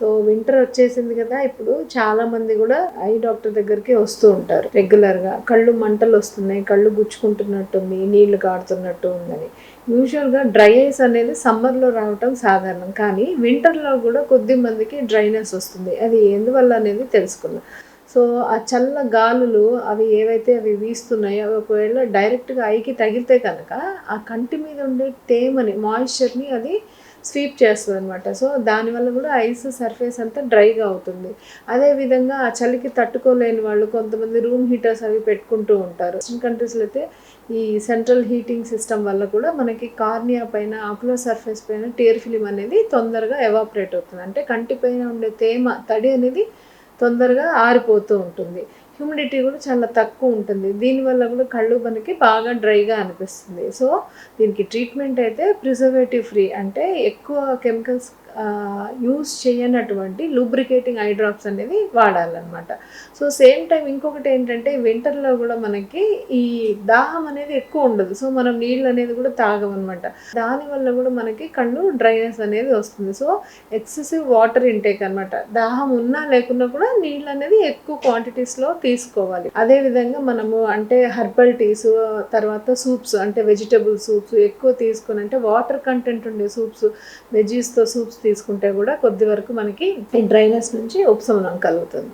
So winter వచ్చేసింది కదా ఇప్పుడు చాలా మంది కూడా ఐ డాక్టర్ దగ్గరికి వస్తూ ఉంటారు రెగ్యులర్గా కళ్ళు మంటలు వస్తున్నాయి కళ్ళు గుచ్చుకుంటున్నట్టుంది నీళ్ళు కాడుతున్నట్టు ఉందని. యూజువల్గా డ్రై ఐస్ అనేది సమ్మర్లో రావటం సాధారణం కానీ వింటర్లో కూడా కొద్ది మందికి డ్రైనెస్ వస్తుంది. అది ఎందువల్ల అనేది తెలుసుకున్నాం సో ఆ చల్ల గాలులు అవి ఏవైతే అవి వీస్తున్నాయో అవి ఒకవేళ డైరెక్ట్గా ఐకి తగిలితే కనుక ఆ కంటి మీద ఉండే తేమని మాయిశ్చర్ని అది స్వీప్ చేస్తుంది అనమాట సో దానివల్ల కూడా ఐస్ సర్ఫేస్ అంతా డ్రైగా అవుతుంది. అదేవిధంగా ఆ చలికి తట్టుకోలేని వాళ్ళు కొంతమంది రూమ్ హీటర్స్ అవి పెట్టుకుంటూ ఉంటారు. వెస్ట్రన్ కంట్రీస్లో అయితే ఈ సెంట్రల్ హీటింగ్ సిస్టమ్ వల్ల కూడా మనకి కార్నియా పైన ఆకులో సర్ఫేస్ పైన టేర్ ఫిలిం అనేది తొందరగా ఎవాపరేట్ అవుతుంది. అంటే కంటి పైన ఉండే తేమ తడి అనేది తొందరగా ఆరిపోతూ ఉంటుంది. హ్యూమిడిటీ కూడా చాలా తక్కువ ఉంటుంది. దీనివల్ల కూడా కళ్ళు మనకి బాగా డ్రైగా అనిపిస్తుంది. సో దీనికి ట్రీట్మెంట్ అయితే ప్రిజర్వేటివ్ ఫ్రీ అంటే ఎక్కువ కెమికల్స్ యూస్ చేయనటువంటి లూబ్రికేటింగ్ ఐ డ్రాప్స్ అనేది వాడాలన్నమాట. సో సేమ్ టైం ఇంకొకటి ఏంటంటే వింటర్లో కూడా మనకి ఈ దాహం అనేది ఎక్కువ ఉండదు. సో మనం నీళ్ళు అనేది కూడా తాగమన్నమాట. దానివల్ల కూడా మనకి కళ్ళు డ్రైనెస్ అనేది వస్తుంది. సో ఎక్సెసివ్ వాటర్ ఇంటేక్ అనమాట దాహం ఉన్నా లేకున్నా కూడా నీళ్ళు అనేది ఎక్కువ క్వాంటిటీస్లో తీసుకోవాలి. అదే విధంగా మనము అంటే హర్బల్ టీస్ తర్వాత సూప్స్ అంటే వెజిటబుల్ సూప్స్ ఎక్కువ తీసుకుని అంటే వాటర్ కంటెంట్ ఉండే సూప్స్ వెజీస్తో సూప్స్ తీసుకుంటే కూడా కొద్ది వరకు మనకి డ్రైనెస్ నుంచి ఉపశమనం కలుగుతుంది.